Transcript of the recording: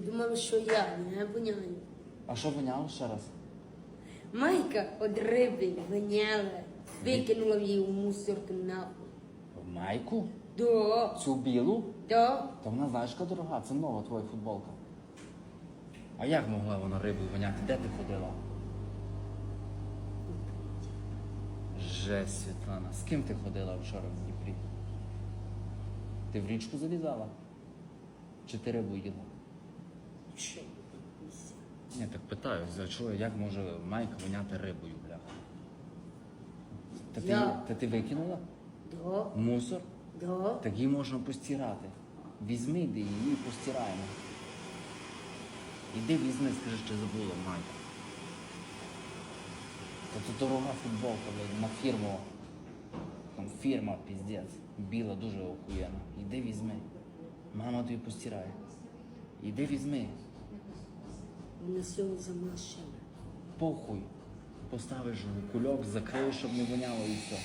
Думали, що я не воняю. А що воняло ще раз? Майка від риби воняла. Викинула її у мусорку нахуй. В майку? Да, Цю білу? да. Та вона знаєш, яка дорога, це нова твоя футболка. А як могла вона рибою воняти? Де ти ходила? Жесть, Світлана, з ким ти ходила вчора в Дніпрі? Ти в річку залізала? Чи ти рибу їла? Ні, так питаю, за чого, як може майка воняти рибою, бляха? Та ти, Я. та ти викинула? Да, Мусор? да. Так її можна постирати. Візьми, йди її і постираємо. Іди візьми, скажи, що забула майку. Та це дорога футболка, блядь, на фірму. Там фірма, піздець. Біла, дуже охуєнна. Іди візьми. Мама тобі постирає. Іди візьми. Вона сьогодні замащена. Похуй. Поставиш кульок, закриєш, щоб не воняло і все.